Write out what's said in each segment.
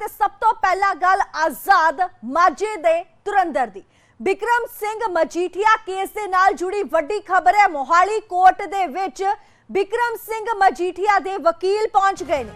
ਤੇ ਸਭ ਤੋਂ ਪਹਿਲਾਂ ਗੱਲ ਆਜ਼ਾਦ ਮਾਝੇ ਦੇ ਤੁਰੰਦਰ ਦੀ। ਵਿਕਰਮ ਸਿੰਘ ਮਜੀਠੀਆ ਕੇਸ ਦੇ ਨਾਲ ਜੁੜੀ ਵੱਡੀ ਖਬਰ ਹੈ, ਮੋਹਾਲੀ ਕੋਰਟ ਦੇ ਵਿੱਚ ਵਿਕਰਮ ਸਿੰਘ ਮਜੀਠੀਆ ਦੇ ਵਕੀਲ ਪਹੁੰਚ ਗਏ ਨੇ।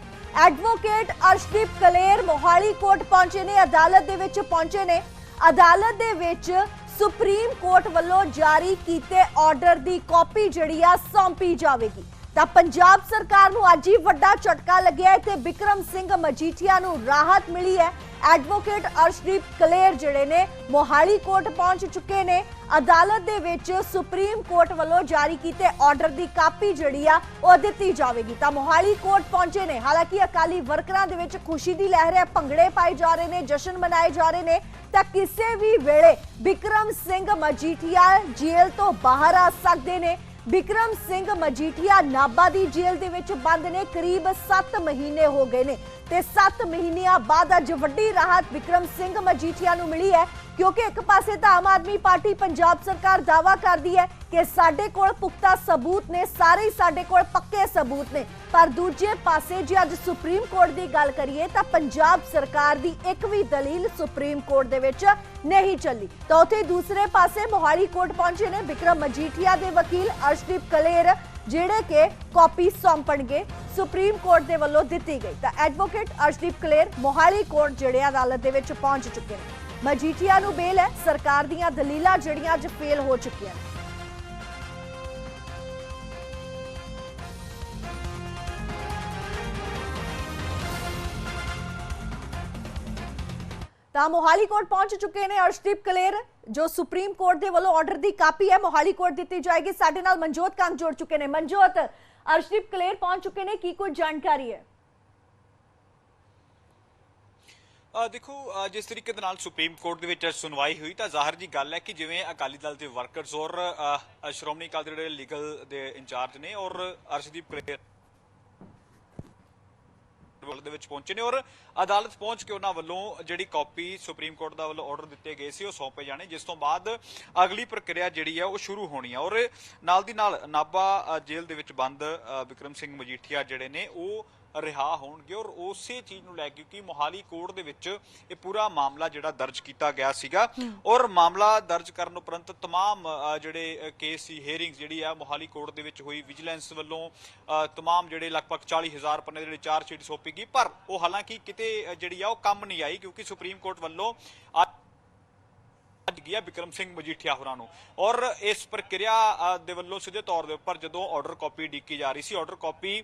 ਐਡਵੋਕੇਟ ਅਰਸ਼ਦੀਪ ਕਲੇਰ ਮੋਹਾਲੀ ਕੋਰਟ ਪਹੁੰਚੇ ਨੇ, ਅਦਾਲਤ ਦੇ ਵਿੱਚ ਪਹੁੰਚੇ ਨੇ। ਅਦਾਲਤ ਦੇ ਵਿੱਚ ਸੁਪਰੀਮ ਕੋਰਟ ਵੱਲੋਂ ਜਾਰੀ ਕੀਤੇ ਆਰਡਰ ਦੀ ਕਾਪੀ ਜਿਹੜੀ ਆ ਸੌਂਪੀ ਜਾਵੇਗੀ। ਤਾਂ ਪੰਜਾਬ ਸਰਕਾਰ ਨੂੰ ਅੱਜ ਹੀ ਵੱਡਾ ਝਟਕਾ ਲੱਗਿਆ ਹੈ ਤੇ ਵਿਕਰਮ ਸਿੰਘ ਮਜੀਠੀਆ ਨੂੰ ਰਾਹਤ ਮਿਲੀ ਹੈ। ਐਡਵੋਕੇਟ ਅਰਸ਼ਦੀਪ ਕਲੇਰ ਜਿਹੜੇ ਨੇ, ਮੋਹਾਲੀ ਕੋਰਟ ਪਹੁੰਚ ਚੁੱਕੇ ਨੇ। ਅਦਾਲਤ ਦੇ ਵਿੱਚ ਸੁਪਰੀਮ ਕੋਰਟ ਵੱਲੋਂ ਜਾਰੀ ਕੀਤੇ ਆਰਡਰ ਦੀ ਕਾਪੀ ਜਿਹੜੀ ਆ, ਉਹ ਦਿੱਤੀ ਜਾਵੇਗੀ। ਤਾਂ ਮੋਹਾਲੀ ਕੋਰਟ ਪਹੁੰਚੇ ਨੇ। ਹਾਲਾਂਕਿ ਅਕਾਲੀ ਵਰਕਰਾਂ ਦੇ ਵਿੱਚ ਖੁਸ਼ੀ ਦੀ ਲਹਿਰ ਹੈ, ਭੰਗੜੇ ਪਾਏ ਜਾ ਰਹੇ ਨੇ, ਜਸ਼ਨ ਮਨਾਏ ਜਾ ਰਹੇ ਨੇ। ਤਾਂ ਕਿਸੇ ਵੀ ਵੇਲੇ ਵਿਕਰਮ ਸਿੰਘ ਮਜੀਠੀਆ ਜੇਲ੍ਹ ਤੋਂ ਬਾਹਰ ਆ ਸਕਦੇ ਨੇ। ਵਿਕਰਮ ਸਿੰਘ ਮਜੀਠੀਆ ਨਾਬਾ ਦੀ ਜੇਲ੍ਹ ਦੇ ਵਿੱਚ ਬੰਦ ਨੇ ਕਰੀਬ 7 ਮਹੀਨੇ ਹੋ ਗਏ ਨੇ ਤੇ 7 ਮਹੀਨਿਆਂ ਬਾਅਦ ਅੱਜ ਵੱਡੀ ਰਾਹਤ ਵਿਕਰਮ ਸਿੰਘ ਮਜੀਠੀਆ ਨੂੰ ਮਿਲੀ ਹੈ। ਕਿਉਂਕਿ ਇੱਕ ਪਾਸੇ ਤਾਂ ਆਮ ਆਦਮੀ ਪਾਰਟੀ ਪੰਜਾਬ ਸਰਕਾਰ ਦਾਵਾ ਕਰਦੀ ਹੈ ਕਿ ਸਾਡੇ ਕੋਲ ਪੁਖਤਾ ਸਬੂਤ ਨੇ, ਸਾਰੇ ਹੀ ਸਾਡੇ ਕੋਲ ਪੱਕੇ ਸਬੂਤ ਨੇ। ਪਰ ਦੂਜੇ ਪਾਸੇ ਜੇ ਅੱਜ ਸੁਪਰੀਮ ਕੋਰਟ ਦੀ ਗੱਲ ਕਰੀਏ ਤਾਂ ਪੰਜਾਬ ਸਰਕਾਰ ਦੀ ਇੱਕ ਵੀ ਦਲੀਲ ਸੁਪਰੀਮ ਕੋਰਟ ਦੇ ਵਿੱਚ ਨਹੀਂ ਚੱਲੀ। ਤਾਂ ਉੱਥੇ ਦੂਸਰੇ ਪਾਸੇ ਮੋਹਾਲੀ ਕੋਰਟ ਪਹੁੰਚੇ ਨੇ ਵਿਕਰਮ ਮਜੀਠੀਆ ਦੇ ਵਕੀਲ ਅਰਸ਼ਦੀਪ ਕਲੇਰ, ਜਿਹੜੇ ਕਿ ਕਾਪੀ ਸੌਂਪਣਗੇ, ਸੁਪਰੀਮ ਕੋਰਟ ਦੇ ਵੱਲੋਂ ਦਿੱਤੀ ਗਈ। ਤਾਂ ਐਡਵੋਕੇਟ ਅਰਸ਼ਦੀਪ ਕਲੇਰ ਮੋਹਾਲੀ ਕੋਰਟ ਜਿਹੜੇ ਅਦਾਲਤ ਦੇ ਵਿੱਚ ਪਹੁੰਚ ਚੁੱਕੇ ਨੇ। ਮਜੀਠੀਆ ਨੂੰ ਬੇਲ ਹੈ। ਸਰਕਾਰ ਦੀਆਂ ਦਲੀਲਾਂ ਜਿਹੜੀਆਂ ਅੱਜ ਫੇਲ ਹੋ ਚੁੱਕੀਆਂ ਨੇ। ਤਾਂ ਮੋਹਾਲੀ ਕੋਰਟ ਪਹੁੰਚ ਚੁੱਕੇ ਨੇ ਅਰਸ਼ਦੀਪ ਕਲੇਰ, ਜੋ ਸੁਪਰੀਮ ਕੋਰਟ ਦੇ ਵੱਲੋਂ ਆਰਡਰ ਦੀ ਕਾਪੀ ਹੈ। ਮੋਹਾਲੀ ਕੋਰਟ ਦਿੱਤੀ ਜਾਏਗੀ। ਸਾਡੇ ਨਾਲ ਮਨਜੋਤ ਕੰਗ ਜੋੜ ਚੁੱਕੇ ਨੇ। ਮਨਜੋਤ, ਅਰਸ਼ਦੀਪ ਕਲੇਰ ਪਹੁੰਚ ਚੁੱਕੇ ਨੇ। ਕੀ ਕੋਈ ਜਾਣਕਾਰੀ ਹੈ? ਦੇਖੋ ਜਿਸ ਤਰੀਕੇ ਦੇ ਨਾਲ ਸੁਪਰੀਮ ਕੋਰਟ ਦੇ ਵਿੱਚ ਸੁਣਵਾਈ ਹੋਈ ਤਾਂ ਜ਼ਾਹਰ ਜੀ ਗੱਲ ਹੈ ਕਿ ਜਿਵੇਂ ਅਕਾਲੀ ਦਲ ਦੇ ਵਰਕਰਸ ਔਰ ਸ਼੍ਰੋਮਣੀ ਅਕਾਲੀ ਦਲ ਦੇ ਲੀਗਲ ਦੇ ਇੰਚਾਰਜ ਨੇ ਔਰ ਅਰਸ਼ਦੀਪ ਕਲੇਰ ਵੱਲ ਦੇ ਵਿੱਚ ਪਹੁੰਚੇ ਨੇ ਔਰ ਅਦਾਲਤ ਪਹੁੰਚ ਕੇ ਉਹਨਾਂ ਵੱਲੋਂ ਜਿਹੜੀ ਕਾਪੀ ਸੁਪਰੀਮ ਕੋਰਟ ਦਾ ਵੱਲੋਂ ਆਰਡਰ ਦਿੱਤੇ ਗਏ ਸੀ ਉਹ ਸੌਂਪੇ ਜਾਣੇ ਜਿਸ ਤੋਂ ਬਾਅਦ ਅਗਲੀ ਪ੍ਰਕਿਰਿਆ ਜਿਹੜੀ ਹੈ ਉਹ ਸ਼ੁਰੂ ਹੋਣੀ ਹੈ ਔਰ ਨਾਲ ਦੀ ਨਾਲ ਨਾਬਾ ਜੇਲ੍ਹ ਦੇ ਵਿੱਚ ਬੰਦ ਅ, ਵਿਕਰਮ ਸਿੰਘ ਮਜੀਠੀਆ ਜਿਹੜੇ ਨੇ ਉਹ ਰਿਹਾ ਹੋਣਗੇ ਔਰ ਉਸੇ ਚੀਜ਼ ਨੂੰ ਲੈ ਕੇ ਕਿ ਮੋਹਾਲੀ ਕੋਰਟ ਦੇ ਵਿੱਚ ਇਹ ਪੂਰਾ ਮਾਮਲਾ ਜਿਹੜਾ ਦਰਜ ਕੀਤਾ ਗਿਆ ਸੀਗਾ ਔਰ ਮਾਮਲਾ ਦਰਜ ਕਰਨ ਉਪਰੰਤ तमाम ਅ, ਜਿਹੜੇ ਕੇਸ ਦੀ ਹੀਅਰਿੰਗ ਜਿਹੜੀ ਆ ਮੋਹਾਲੀ ਕੋਰਟ ਦੇ ਵਿੱਚ ਹੋਈ ਵਿਜੀਲੈਂਸ ਵੱਲੋਂ ਅ, तमाम ਜਿਹੜੇ ਲਗਭਗ 40000 ਪੰਨੇ ਦੇ ਜਿਹੜੇ ਚਾਰ ਸ਼ੀਟ ਸੌਂਪੀ ਗਈ ਪਰ ਉਹ ਹਾਲਾਂਕਿ ਕਿਤੇ ਅ, ਜਿਹੜੀ ਆ ਉਹ ਕੰਮ ਨਹੀਂ ਆਈ ਕਿਉਂਕਿ ਸੁਪਰੀਮ ਕੋਰਟ ਵੱਲੋਂ ਅੱਜ ਗਿਆ ਵਿਕਰਮ ਸਿੰਘ ਮਜੀਠੀਆ ਹੋਰਾਂ ਨੂੰ। ਔਰ ਇਸ ਪ੍ਰਕਿਰਿਆ ਦੇ ਵੱਲੋਂ ਸਿੱਧੇ ਤੌਰ ਦੇ ਉੱਪਰ ਜਦੋਂ ਆਰਡਰ ਕਾਪੀ ਡੀਕੀ ਜਾ ਰਹੀ ਸੀ ਆਰਡਰ ਕਾਪੀ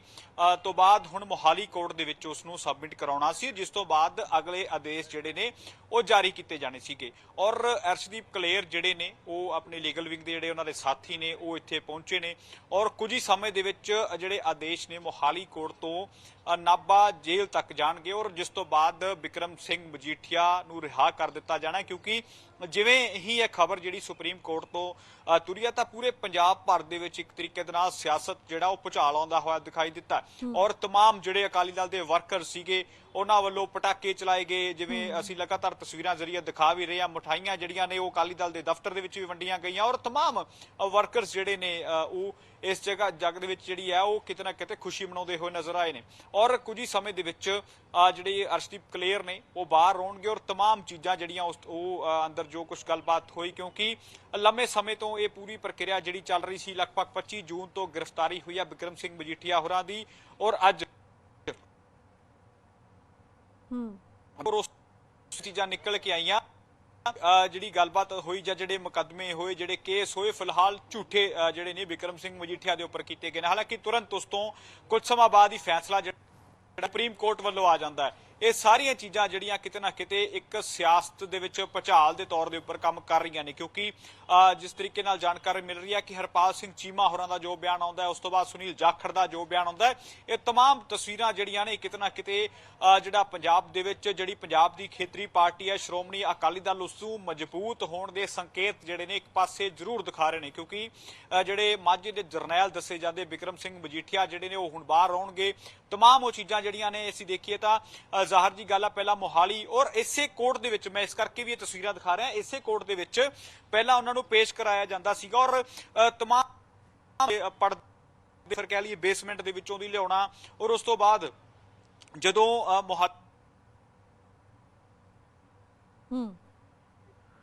ਤੋਂ ਬਾਅਦ ਹੁਣ ਮੋਹਾਲੀ ਕੋਰਟ ਦੇ ਵਿੱਚ ਉਸ ਨੂੰ ਸਬਮਿਟ ਕਰਾਉਣਾ ਸੀ ਜਿਸ ਤੋਂ ਬਾਅਦ ਅਗਲੇ ਆਦੇਸ਼ ਜਿਹੜੇ ਨੇ ਉਹ ਜਾਰੀ ਕੀਤੇ ਜਾਣੇ ਸੀਗੇ। ਔਰ ਅਰਸ਼ਦੀਪ ਕਲੇਰ ਜਿਹੜੇ ਨੇ ਉਹ ਆਪਣੇ ਲੀਗਲ ਵਿੰਗ ਦੇ ਜਿਹੜੇ ਉਹਨਾਂ ਦੇ ਸਾਥੀ ਨੇ ਉਹ ਇੱਥੇ ਪਹੁੰਚੇ ਨੇ। ਔਰ ਕੁਝ ਹੀ ਸਮੇਂ ਦੇ ਵਿੱਚ ਜਿਹੜੇ ਆਦੇਸ਼ ਨੇ ਮੋਹਾਲੀ ਕੋਰਟ ਤੋਂ ਅ, ਨਾਭਾ ਜੇਲ੍ਹ ਤੱਕ ਜਾਣਗੇ। ਔਰ ਜਿਸ ਤੋਂ ਬਾਅਦ ਵਿਕਰਮ ਸਿੰਘ ਮਜੀਠੀਆ ਨੂੰ ਰਿਹਾ ਕਰ ਦਿੱਤਾ ਜਾਣਾ ਕਿਉਂਕਿ ਜਿਵੇਂ ਹੀ ਇਹ ਖਬਰ ਜਿਹੜੀ ਸੁਪਰੀਮ ਕੋਰਟ ਤੋਂ ਅ, ਤੁਰੀ ਆ ਤਾਂ ਪੂਰੇ ਪੰਜਾਬ ਭਰ ਦੇ ਵਿੱਚ ਇੱਕ ਤਰੀਕੇ ਦੇ ਨਾਲ ਸਿਆਸਤ ਜਿਹੜਾ ਉਹ ਭੁਚਾਲ ਆਉਂਦਾ ਹੋਇਆ ਦਿਖਾਈ ਦਿੱਤਾ ਔਰ तमाम ਜਿਹੜੇ ਅਕਾਲੀ ਦਲ ਦੇ ਵਰਕਰ ਸੀਗੇ ਉਹਨਾਂ ਵੱਲੋਂ ਪਟਾਕੇ ਚਲਾਏ ਗਏ ਜਿਵੇਂ ਅਸੀਂ ਲਗਾਤਾਰ ਤਸਵੀਰਾਂ ਜ਼ਰੀਏ ਦਿਖਾ ਵੀ ਰਹੇ ਹਾਂ ਮਠਾਈਆਂ ਜਿਹੜੀਆਂ ਨੇ ਉਹ ਅਕਾਲੀ ਦਲ ਦੇ ਦਫ਼ਤਰ ਦੇ ਵਿੱਚ ਵੀ ਵੰਡੀਆਂ ਗਈਆਂ ਔਰ तमाम ਵਰਕਰਸ ਜਿਹੜੇ ਨੇ ਅ, ਉਹ ਇਸ ਜਗ੍ਹਾ ਜੱਗ ਦੇ ਵਿੱਚ ਜਿਹੜੀ ਹੈ ਉਹ ਕਿਤੇ ਨਾ ਕਿਤੇ ਖੁਸ਼ੀ ਮਨਾਉਂਦੇ ਹੋਏ ਨਜ਼ਰ ਆਏ ਨੇ ਔਰ ਕੁਝ ਹੀ ਸਮੇਂ ਦੇ ਵਿੱਚ ਅ, ਜਿਹੜੇ ਅਰਸ਼ਦੀਪ ਕਲੇਰ ਨੇ ਉਹ ਬਾਹਰ ਆਉਣਗੇ ਔਰ तमाम ਚੀਜ਼ਾਂ ਜਿਹੜੀਆਂ ਉਸ ਉਹ ਅ, ਅੰਦਰ ਜੋ ਕੁਝ ਗੱਲਬਾਤ ਹੋਈ ਕਿਉਂਕਿ ਲੰਮੇ ਸਮੇਂ ਤੋਂ ਇਹ ਪੂਰੀ ਪ੍ਰਕਿਰਿਆ ਜਿਹੜੀ ਚੱਲ ਰਹੀ ਸੀ ਲਗਭਗ 25 ਜੂਨ ਤੋਂ ਗ੍ਰਿਫਤਾਰੀ ਹੋਈ ਆ ਵਿਕਰਮ ਸਿੰਘ ਮਜੀਠੀਆ ਹੋਰਾਂ ਦੀ ਔਰ ਅੱਜ ਹੂੰ। ਔਰ ਉਸ ਚੀਜ਼ਾਂ ਨਿਕਲ ਕੇ ਆਈਆਂ। ਜਿਹੜੀ ਗੱਲਬਾਤ ਹੋਈ ਜਾਂ ਜਿਹੜੇ ਮੁਕੱਦਮੇ ਹੋਏ, ਜਿਹੜੇ ਕੇਸ ਹੋਏ, ਫਿਲਹਾਲ ਝੂਠੇ ਜਿਹੜੇ ਨੇ ਵਿਕਰਮ ਸਿੰਘ ਮਜੀਠੀਆ ਦੇ ਉੱਪਰ ਕੀਤੇ ਗਏ ਨੇ। ਹਾਲਾਂਕਿ ਤੁਰੰਤ ਉਸ ਤੋਂ ਕੁਝ ਸਮਾਂ ਬਾਅਦ ਹੀ ਫੈਸਲਾ ਜਿਹੜਾ ਸੁਪਰੀਮ ਕੋਰਟ ਵੱਲੋਂ ਆ ਜਾਂਦਾ ਹੈ। ਇਹ ਸਾਰੀਆਂ ਚੀਜ਼ਾਂ ਜਿਹੜੀਆਂ ਕਿਤੇ ਨਾ ਕਿਤੇ ਇੱਕ ਸਿਆਸਤ ਦੇ ਵਿੱਚ ਭਚਾਲ ਦੇ ਤੌਰ ਦੇ ਉੱਪਰ ਕੰਮ ਕਰ ਰਹੀਆਂ ਨੇ ਕਿਉਂਕਿ ਅ, ਜਿਸ ਤਰੀਕੇ ਨਾਲ ਜਾਣਕਾਰੀ ਮਿਲ ਰਹੀ ਹੈ ਕਿ ਹਰਪਾਲ ਸਿੰਘ ਚੀਮਾ ਹੋਰਾਂ ਦਾ ਜੋ ਬਿਆਨ ਆਉਂਦਾ ਹੈ ਉਸ ਤੋਂ ਬਾਅਦ ਸੁਨੀਲ ਜਾਖੜ ਦਾ ਜੋ ਬਿਆਨ ਆਉਂਦਾ ਹੈ ਇਹ तमाम ਤਸਵੀਰਾਂ ਜਿਹੜੀਆਂ ਨੇ ਕਿਤੇ ਨਾ ਕਿਤੇ ਅ, ਜਿਹੜਾ ਪੰਜਾਬ ਦੇ ਵਿੱਚ ਜਿਹੜੀ ਪੰਜਾਬ ਦੀ ਖੇਤਰੀ ਪਾਰਟੀ ਹੈ ਸ਼੍ਰੋਮਣੀ ਅਕਾਲੀ ਦਲ ਉਸ ਨੂੰ ਮਜ਼ਬੂਤ ਹੋਣ ਦੇ ਸੰਕੇਤ ਜਿਹੜੇ ਨੇ ਇੱਕ ਪਾਸੇ ਜ਼ਰੂਰ ਦਿਖਾ ਰਹੇ ਨੇ ਕਿਉਂਕਿ ਅ, ਜਿਹੜੇ ਮਾਝੇ ਦੇ ਜਰਨੈਲ ਦੱਸੇ ਜਾਂਦੇ ਵਿਕਰਮ ਸਿੰਘ ਮਜੀਠੀਆ ਜਿਹੜੇ ਨੇ ਉਹ ਹੁਣ ਬਾਹਰ ਆਉਣਗੇ तमाम ਉਹ ਚੀਜ਼ਾਂ ਜਿਹੜੀਆਂ ਨੇ ਅਸੀਂ ਦੇਖੀਏ ਤਾਂ ਅ, ਜ਼ਾਹਰ ਜੀ ਗੱਲ ਆ ਪਹਿਲਾਂ ਮੋਹਾਲੀ ਔਰ ਇਸੇ ਕੋਰਟ ਦੇ ਵਿੱਚ ਮੈਂ ਇਸ ਕਰਕੇ ਵੀ ਇਹ ਤਸਵੀਰਾਂ ਦਿਖਾ ਰਿਹਾ ਇਸੇ ਕੋਰਟ ਦੇ ਵਿੱਚ ਪਹਿਲਾਂ ਉਹਨਾਂ ਨੂੰ ਪੇਸ਼ ਕਰਾਇਆ ਜਾਂਦਾ ਸੀਗਾ ਔਰ ਤਮਾਮ ਪੜ ਫਿਰ ਕਹਿ ਲਈਏ ਬੇਸਮੈਂਟ ਦੇ ਵਿੱਚੋਂ ਦੀ ਲਿਆਉਣਾ ਔਰ ਉਸ ਤੋਂ ਬਾਅਦ ਜਦੋਂ ਮੋਹਾਲੀ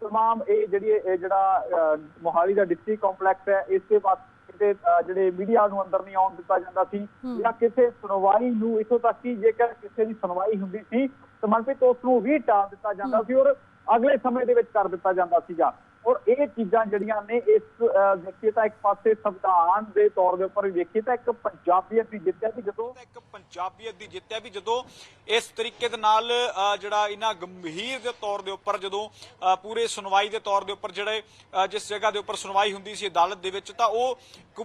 ਤਮਾਮ ਇਹ ਜਿਹੜੀ ਇਹ ਜਿਹੜਾ ਮੋਹਾਲੀ ਦਾ ਡਿਸਟ੍ਰਿਕਟ ਕੰਪਲੈਕਸ ਹੈ ਇਸ ਦੇ ਬਾਅਦ ਕਿਤੇ ਜਿਹੜੇ ਮੀਡੀਆ ਨੂੰ ਅੰਦਰ ਨਹੀਂ ਆਉਣ ਦਿੱਤਾ ਜਾਂਦਾ ਸੀ ਜਾਂ ਕਿਸੇ ਸੁਣਵਾਈ ਨੂੰ ਇਥੋਂ ਤੱਕ ਕਿ ਜੇਕਰ ਕਿਸੇ ਦੀ ਸੁਣਵਾਈ ਹੁੰਦੀ ਸੀ ਤਾਂ ਮਨਪ੍ਰੀਤ ਉਸ ਨੂੰ ਵੀ ਟਾਲ ਦਿੱਤਾ ਜਾਂਦਾ ਸੀ ਔਰ ਅਗਲੇ ਸਮੇਂ ਦੇ ਵਿੱਚ ਕਰ ਦਿੱਤਾ ਜਾਂਦਾ ਸੀਗਾ। ਔਰ ਇਹ ਚੀਜ਼ਾਂ ਜਿਹੜੀਆਂ ਨੇ ਇਸ ਦੇਖੀਏ ਤਾਂ ਇੱਕ ਪਾਸੇ ਸੰਵਿਧਾਨ ਦੇ ਤੌਰ ਦੇ ਉੱਪਰ ਵੀ ਤਾਂ ਇੱਕ ਪੰਜਾਬੀਅਤ ਦੀ ਜਿੱਤ ਹੈ ਕਿ ਜਦੋਂ ਇੱਕ ਪੰਜਾਬੀਅਤ ਦੀ ਜਿੱਤ ਹੈ ਵੀ ਜਦੋਂ ਇਸ ਤਰੀਕੇ ਦੇ ਨਾਲ ਜਿਹੜਾ ਇਹਨਾਂ ਗੰਭੀਰ ਦੇ ਤੌਰ ਦੇ ਉੱਪਰ ਜਦੋਂ ਪੂਰੇ ਸੁਣਵਾਈ ਦੇ ਤੌਰ ਦੇ ਉੱਪਰ ਜਿਹੜੇ ਜਿਸ ਜਗ੍ਹਾ ਦੇ ਉੱਪਰ ਸੁਣਵਾਈ ਹੁੰਦੀ ਸੀ ਅਦਾਲਤ ਦੇ ਵਿੱਚ, ਤਾਂ ਉਹ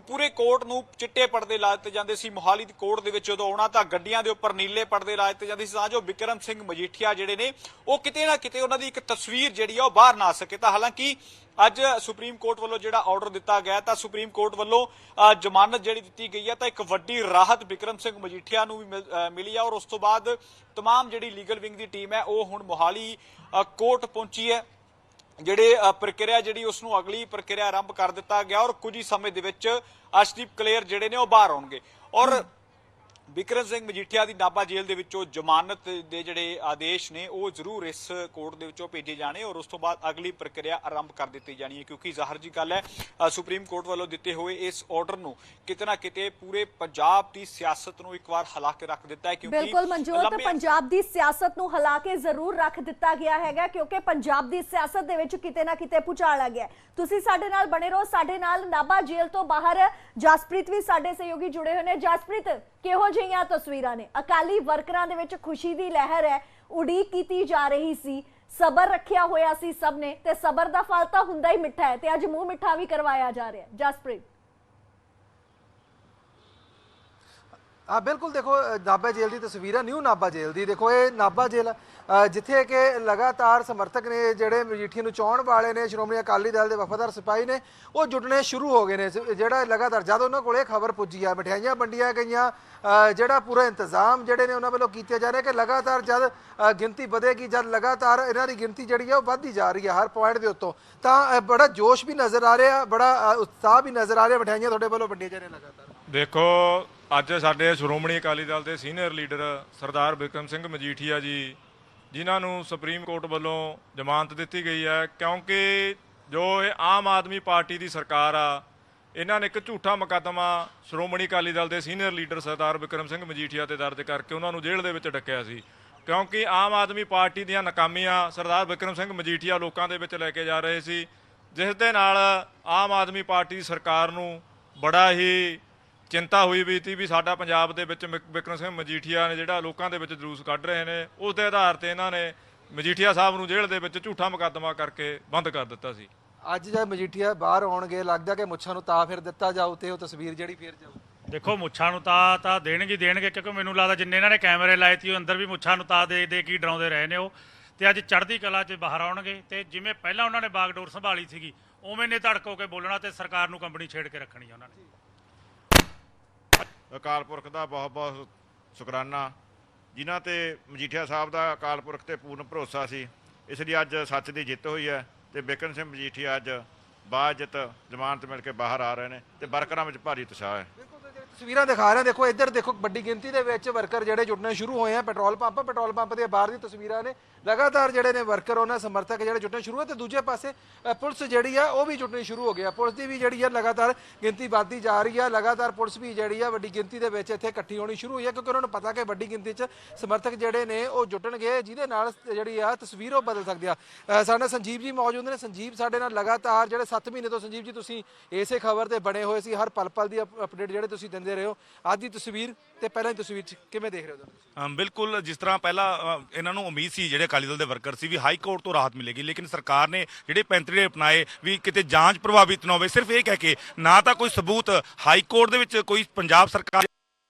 ਪੂਰੇ ਕੋਰਟ ਨੂੰ ਚਿੱਟੇ ਪਰਦੇ ਲਾ ਦਿੱਤੇ ਜਾਂਦੇ ਸੀ। ਮੋਹਾਲੀ ਦੀ ਕੋਰਟ ਦੇ ਵਿੱਚ ਜਦੋਂ ਆਉਣਾ ਤਾਂ ਗੱਡੀਆਂ ਦੇ ਉੱਪਰ ਨੀਲੇ ਪਰਦੇ ਲਾ ਦਿੱਤੇ ਜਾਂਦੇ ਸੀ। ਤਾਂ ਜੋ ਵਿਕਰਮ ਸਿੰਘ ਮਜੀਠੀਆ ਜਿਹੜੇ ਨੇ, ਉਹ ਕਿਤੇ ਨਾ ਕਿਤੇ ਉਹਨਾਂ ਦੀ ਇੱਕ ਤਸਵੀਰ ਜਿਹੜੀ ਆ ਉਹ ਬਾਹਰ ਨਾ ਆ ਸਕੇ। ਤਾਂ ਹਾਲਾਂਕਿ ਅੱਜ ਸੁਪਰੀਮ ਕੋਰਟ ਵੱਲੋਂ ਜਿਹੜਾ ਆਰਡਰ ਦਿੱਤਾ ਗਿਆ ਤਾਂ ਸੁਪਰੀਮ ਕੋਰਟ ਵੱਲੋਂ ਅ, ਜ਼ਮਾਨਤ ਜਿਹੜੀ ਦਿੱਤੀ ਗਈ ਹੈ ਤਾਂ ਇੱਕ ਵੱਡੀ ਰਾਹਤ ਵਿਕਰਮ ਸਿੰਘ ਮਜੀਠੀਆ ਨੂੰ ਵੀ ਮਿਲ- ਅ, ਮਿਲੀ ਹੈ ਔਰ ਉਸ ਤੋਂ ਬਾਅਦ तमाम ਜਿਹੜੀ ਲੀਗਲ ਵਿੰਗ ਦੀ ਟੀਮ ਹੈ ਉਹ ਹੁਣ ਮੋਹਾਲੀ ਅ, ਕੋਰਟ ਪਹੁੰਚੀ ਹੈ ਜਿਹੜੇ ਅ, ਪ੍ਰਕਿਰਿਆ ਜਿਹੜੀ ਉਸ ਨੂੰ ਅਗਲੀ ਪ੍ਰਕਿਰਿਆ ਆਰੰਭ ਕਰ ਦਿੱਤਾ ਗਿਆ ਔਰ ਕੁਝ ਹੀ ਸਮੇਂ ਦੇ ਵਿੱਚ ਅਸ਼ਦੀਪ ਕਲੇਰ ਜਿਹੜੇ ਨੇ ਉਹ ਬਾਹਰ ਆਉਣਗੇ ਔਰ ਵਿਕਰਮ ਸਿੰਘ ਮਜੀਠੀਆ ਦੀ ਨਾਭਾ ਜੇਲ੍ਹ ਦੇ ਵਿੱਚੋਂ ਜ਼ਮਾਨਤ ਦੇ ਜਿਹੜੇ ਆਦੇਸ਼ ਨੇ ਉਹ ਜ਼ਰੂਰ ਇਸ ਕੋਰਟ ਦੇ ਵਿੱਚੋਂ ਭੇਜੇ ਜਾਣੇ ਔਰ ਉਸ ਤੋਂ ਬਾਅਦ ਅਗਲੀ ਪ੍ਰਕਿਰਿਆ ਆਰੰਭ ਕਰ ਦਿੱਤੀ ਜਾਣੀ ਹੈ ਕਿਉਂਕਿ ਜ਼ਾਹਰ ਜੀ ਗੱਲ ਹੈ ਸੁਪਰੀਮ ਕੋਰਟ ਵੱਲੋਂ ਦਿੱਤੇ ਹੋਏ ਇਸ ਆਰਡਰ ਨੂੰ ਕਿਤੇ ਨਾ ਕਿਤੇ ਪੂਰੇ ਪੰਜਾਬ ਦੀ ਸਿਆਸਤ ਨੂੰ ਇੱਕ ਵਾਰ ਹਿਲਾ ਕੇ ਰੱਖ ਦਿੱਤਾ ਹੈ ਕਿਉਂਕਿ ਬਿਲਕੁਲ ਮਨਜੋਤ ਪੰਜਾਬ ਦੀ ਸਿਆਸਤ ਨੂੰ ਹਿਲਾ ਕੇ ਜ਼ਰੂਰ ਰੱਖ ਦਿੱਤਾ ਗਿਆ ਹੈਗਾ ਕਿਉਂਕਿ ਪੰਜਾਬ ਦੀ ਸਿਆਸਤ ਦੇ ਵਿੱਚ ਕਿਤੇ ਨਾ ਕਿਤੇ ਪੁਚਾਲ ਗਿਆ। ਤੁਸੀਂ ਸਾਡੇ ਨਾਲ ਬਣੇ ਰਹੋ ਸਾਡੇ ਨਾਲ ਨਾਭਾ ਜੇਲ੍ਹ ਤੋਂ ਬਾਹਰ ਜਸਪ੍ਰੀਤ ਵੀ ਸਾਡੇ ਸਹਿਯੋਗੀ ਜੁੜੇ ਹੋਏ ਨੇ ਜਸਪ੍ਰੀਤ ਕਿਹੋ ਜਿਹੀਆਂ ਤਸਵੀਰਾਂ ਨੇ? ਅਕਾਲੀ ਵਰਕਰਾਂ ਦੇ ਵਿੱਚ ਖੁਸ਼ੀ ਦੀ ਲਹਿਰ ਹੈ। ਉਡੀਕ ਕੀਤੀ ਜਾ ਰਹੀ ਸੀ। ਸਬਰ ਰੱਖਿਆ ਹੋਇਆ ਸੀ ਸਭ ਨੇ ਤੇ ਸਬਰ ਦਾ ਫਲ ਤਾਂ ਹੁੰਦਾ ਹੀ ਮਿੱਠਾ ਹੈ ਤੇ ਅੱਜ ਮੂੰਹ ਮਿੱਠਾ ਵੀ ਕਰਵਾਇਆ ਜਾ ਰਿਹਾ ਜਸਪ੍ਰੀਤ। ਆ ਬਿਲਕੁਲ ਦੇਖੋ ਅ, ਨਾਭਾ ਜੇਲ੍ਹ ਦੀ ਤਸਵੀਰ ਹੈ ਨਿਊ ਨਾਭਾ ਜੇਲ੍ਹ ਦੀ। ਦੇਖੋ ਇਹ ਨਾਭਾ ਜੇਲ੍ਹ ਜਿੱਥੇ ਕਿ ਲਗਾਤਾਰ ਸਮਰਥਕ ਨੇ ਜਿਹੜੇ ਮਜੀਠੀਆ ਨੂੰ ਚਾਹਣ ਵਾਲੇ ਨੇ ਸ਼੍ਰੋਮਣੀ ਅਕਾਲੀ ਦਲ ਦੇ ਵਫਾਦਾਰ ਸਿਪਾਹੀ ਨੇ ਉਹ ਜੁੜਨੇ ਸ਼ੁਰੂ ਹੋ ਗਏ ਨੇ। ਸ- ਜਿਹੜਾ ਲਗਾਤਾਰ ਜਦ ਉਹਨਾਂ ਕੋਲੇ ਖਬਰ ਪੁੱਜੀ ਆ ਮਠਿਆਈਆਂ ਵੰਡੀਆਂ ਗਈਆਂ ਜਿਹੜਾ ਪੂਰਾ ਇੰਤਜ਼ਾਮ ਜਿਹੜੇ ਨੇ ਉਹਨਾਂ ਵੱਲੋਂ ਕੀਤੇ ਜਾ ਰਿਹਾ ਕਿ ਲਗਾਤਾਰ ਜਦ ਗਿਣਤੀ ਵਧੇਗੀ ਜਦ ਲਗਾਤਾਰ ਇਹਨਾਂ ਦੀ ਗਿਣਤੀ ਜਿਹੜੀ ਆ ਉਹ ਵੱਧਦੀ ਜਾ ਰਹੀ ਹੈ ਹਰ ਪੁਆਇੰਟ ਦੇ ਉੱਤੋਂ ਤਾਂ ਬੜਾ ਜੋਸ਼ ਵੀ ਨਜ਼ਰ ਆ ਰਿਹਾ ਬੜਾ ਉਤਸ਼ਾਹ ਵੀ ਨਜ਼ਰ ਆ ਰਿਹਾ ਮਠਿਆਈਆਂ ਤੁਹਾਡੇ ਵੱਲੋਂ ਵੰਡੀਆਂ ਜਾ ਰਹੀਆਂ ਲਗਾਤਾਰ। ਦੇਖੋ ਅੱਜ ਸਾਡੇ ਸ਼੍ਰੋਮਣੀ ਅਕਾਲੀ ਦਲ ਦੇ ਸੀਨੀਅਰ ਲੀਡਰ ਸਰਦਾਰ ਬਿਕਰਮ ਸਿੰਘ ਮਜੀਠੀਆ ਜੀ, ਜਿਨ੍ਹਾਂ ਨੂੰ ਸੁਪਰੀਮ ਕੋਰਟ ਵੱਲੋਂ ਜ਼ਮਾਨਤ ਦਿੱਤੀ ਗਈ ਹੈ, ਕਿਉਂਕਿ ਜੋ ਇਹ ਆਮ ਆਦਮੀ ਪਾਰਟੀ ਦੀ ਸਰਕਾਰ ਆ, ਇਹਨਾਂ ਨੇ ਇੱਕ ਝੂਠਾ ਮੁਕੱਦਮਾ ਸ਼੍ਰੋਮਣੀ ਅਕਾਲੀ ਦਲ ਦੇ ਸੀਨੀਅਰ ਲੀਡਰ ਸਰਦਾਰ ਬਿਕਰਮ ਸਿੰਘ ਮਜੀਠੀਆ ਤੇ ਦਰਜ ਕਰਕੇ ਉਹਨਾਂ ਨੂੰ ਜੇਲ੍ਹ ਦੇ ਵਿੱਚ ਡੱਕਿਆ ਸੀ। ਕਿਉਂਕਿ ਆਮ ਆਦਮੀ ਪਾਰਟੀ ਦੀਆਂ ਨਾਕਾਮੀਆਂ ਸਰਦਾਰ ਬਿਕਰਮ ਸਿੰਘ ਮਜੀਠੀਆ ਲੋਕਾਂ ਦੇ ਵਿੱਚ ਲੈ ਕੇ ਜਾ ਰਹੇ ਸੀ, ਜਿਸ ਦੇ ਨਾਲ ਆਮ ਆਦਮੀ ਪਾਰਟੀ ਸਰਕਾਰ ਨੂੰ ਬੜਾ ਹੀ ਚਿੰਤਾ ਹੋਈ ਵੀ ਸੀ ਵੀ ਸਾਡਾ ਪੰਜਾਬ ਦੇ ਵਿੱਚ ਮਿਕ- ਬਿਕਰਮ ਸਿੰਘ ਮਜੀਠੀਆ ਨੇ ਜਿਹੜਾ ਲੋਕਾਂ ਦੇ ਵਿੱਚ ਜਲੂਸ ਕੱਢ ਰਹੇ ਨੇ ਉਸ ਦੇ ਆਧਾਰ ਤੇ ਇਹਨਾਂ ਨੇ ਮਜੀਠੀਆ ਸਾਹਿਬ ਨੂੰ ਜੇਲ੍ਹ ਦੇ ਵਿੱਚ ਝੂਠਾ ਮੁਕੱਦਮਾ ਕਰਕੇ ਬੰਦ ਕਰ ਦਿੱਤਾ ਸੀ। ਅੱਜ ਜਦ ਮਜੀਠੀਆ ਬਾਹਰ ਆਉਣਗੇ ਲੱਗਦਾ ਕਿ ਮੁੱਛਾਂ ਨੂੰ ਤਾਂ ਫਿਰ ਦਿੱਤਾ ਜਾਊ ਤੇ ਉਹ ਤਸਵੀਰ ਜਿਹੜੀ ਫੇਰ ਜਾਊ। ਦੇਖੋ ਮੁੱਛਾਂ ਨੂੰ ਤਾਂ ਤਾਂ ਦੇਣਗੇ ਦੇਣਗੇ ਕਿਉਂਕਿ ਮੈਨੂੰ ਲੱਗਦਾ ਜਿੰਨੇ ਇਹਨਾਂ ਨੇ ਕੈਮਰੇ ਲਾਏ ਸੀ ਉਹ ਅੰਦਰ ਵੀ ਮੁੱਛਾਂ ਨੂੰ ਤਾਂ ਦੇ ਦੇ ਕੀ ਡਰਾਉਂਦੇ ਰਹੇ ਨੇ ਉਹ। ਤੇ ਅੱਜ ਚੜ੍ਹਦੀ ਕਲਾ 'ਚ ਬਾਹਰ ਆਉਣਗੇ ਤੇ ਜਿਵੇਂ ਪਹਿਲਾਂ ਉਹਨਾਂ ਨੇ ਬਾਗਡੋਰ ਸੰਭਾਲੀ ਸੀਗੀ ਉਵੇਂ ਨੇ ਧੜਕੋ ਕੇ ਬੋਲਣਾ ਤੇ ਸਰਕਾਰ ਨੂੰ ਕੰਪਨੀ ਛੇੜ ਕੇ ਰੱਖਣੀ ਉਹਨਾਂ ਨੇ। ਅਕਾਲ ਪੁਰਖ ਦਾ ਬਹੁਤ ਬਹੁਤ ਸ਼ੁਕਰਾਨਾ। ਜਿਨ੍ਹਾਂ ਤੇ ਮਜੀਠੀਆ ਸਾਹਿਬ ਦਾ ਅਕਾਲ ਪੁਰਖ ਤੇ ਪੂਰਨ ਭਰੋਸਾ ਸੀ। ਇਸ ਲਈ ਅੱਜ ਸੱਚ ਦੀ ਜਿੱਤ ਹੋਈ ਹੈ ਤੇ ਬਿਕਰਮ ਸਿੰਘ ਮਜੀਠੀਆ ਅੱਜ ਬਾਜਤ ਜ਼ਮਾਨਤ ਮਿਲ ਕੇ ਬਾਹਰ ਆ ਰਹੇ ਨੇ ਤੇ ਵਰਕਰਾਂ ਵਿੱਚ ਭਾਰੀ ਉਤਸ਼ਾਹ ਹੈ। ਤਸਵੀਰਾਂ ਦਿਖਾ ਰਹੇ ਦੇਖੋ ਇੱਧਰ ਦੇਖੋ ਵੱਡੀ ਗਿਣਤੀ ਦੇ ਵਿੱਚ ਵਰਕਰ ਜਿਹੜੇ ਜੁੜਨੇ ਸ਼ੁਰੂ ਹੋਏ ਆ, ਪੈਟਰੋਲ ਪੰਪ ਪੈਟਰੋਲ ਪੰਪ ਦੇ ਬਾਹਰ ਦੀ ਤਸਵੀਰਾਂ ਨੇ। ਲਗਾਤਾਰ ਜਿਹੜੇ ਨੇ ਵਰਕਰ, ਉਹਨਾਂ ਸਮਰਥਕ ਜਿਹੜੇ ਜੁੜਨੇ ਸ਼ੁਰੂ ਹੋਏ ਤੇ ਦੂਜੇ ਪਾਸੇ ਪੁਲਿਸ ਜਿਹੜੀ ਆ, ਉਹ ਵੀ ਜੁੜਨੀ ਸ਼ੁਰੂ ਹੋ ਗਈ ਆ। ਪੁਲਿਸ ਦੀ ਵੀ ਜਿਹੜੀ ਆ, ਲਗਾਤਾਰ ਗਿਣਤੀ ਵੱਧਦੀ ਜਾ ਰਹੀ ਆ। ਲਗਾਤਾਰ ਪੁਲਿਸ ਵੀ ਜਿਹੜੀ ਆ, ਵੱਡੀ ਗਿਣਤੀ ਦੇ ਵਿੱਚ ਇੱਥੇ ਇਕੱਠੀ ਹੋਣੀ ਸ਼ੁਰੂ ਹੋਈ ਆ, ਕਿਉਂਕਿ ਉਹਨਾਂ ਨੂੰ ਪਤਾ ਕਿ ਵੱਡੀ ਗਿਣਤੀ 'ਚ ਸਮਰਥਕ ਜਿਹੜੇ ਨੇ, ਉਹ ਜੁਟਣਗੇ, ਜਿਹਦੇ ਨਾਲ ਜਿਹੜੀ ਆ, ਤਸਵੀਰ ਉਹ ਬਦਲ ਸਕਦੀ ਆ। ਸਾਡੇ ਸੰਜੀਵ ਜੀ ਮੌਜੂਦ ਨੇ। ਸੰਜੀਵ, ਸਾਡੇ ਨਾਲ ਲਗਾਤਾਰ ਜਿਹੜੇ 7 ਮਹੀਨੇ ਤੋਂ ਸੰਜੀਵ ਜੀ, ਤੁਸੀਂ ਇਸੇ ਖਬਰ ਤੇ ਬਣੇ ਹੋਏ ਸੀ। ਹਰ ਪਲ ਪਲ ਦੀ ਅਪਡੇਟ ਜਿਹੜੇ ਤੁਸੀਂ ਦਿੰਦੇ ਰਹੇ ਹੋ। ਅੱਜ ਦੀ ਤਸਵੀਰ ਤੇ ਪਹਿਲਾਂ ਦੀ ਤਸਵੀਰ 'ਚ ਕਿਵੇਂ ਦੇਖ ਰਹੇ ਹੋ ਤੁਸੀਂ? ਬਿਲਕੁਲ ਜਿਸ ਤਰ੍ਹਾਂ ਪਹਿਲਾਂ ਇਹਨਾਂ ਨੂੰ ਉਮੀਦ ਸੀ, ਜਿਹੜੇ ਅਕਾਲੀ ਦਲ ਦੇ ਵਰਕਰ ਸੀ, ਵੀ ਹਾਈ ਕੋਰਟ ਤੋਂ ਰਾਹਤ ਮਿਲੇਗੀ। ਲੇਕਿਨ ਸਰਕਾਰ ਨੇ ਜਿਹੜੇ ਪੈਂਤੜੇ ਅਪਣਾਏ, ਵੀ ਕਿਤੇ ਜਾਂਚ ਪ੍ਰਭਾਵਿਤ ਨਾ ਹੋਵੇ, ਸਿਰਫ ਇਹ ਕਹਿ ਕੇ ਨਾ ਤਾਂ ਕੋਈ ਸਬੂਤ ਹਾਈ ਕੋਰਟ ਦੇ ਵਿੱਚ ਕੋਈ ਪੰਜਾਬ ਸਰਕਾਰ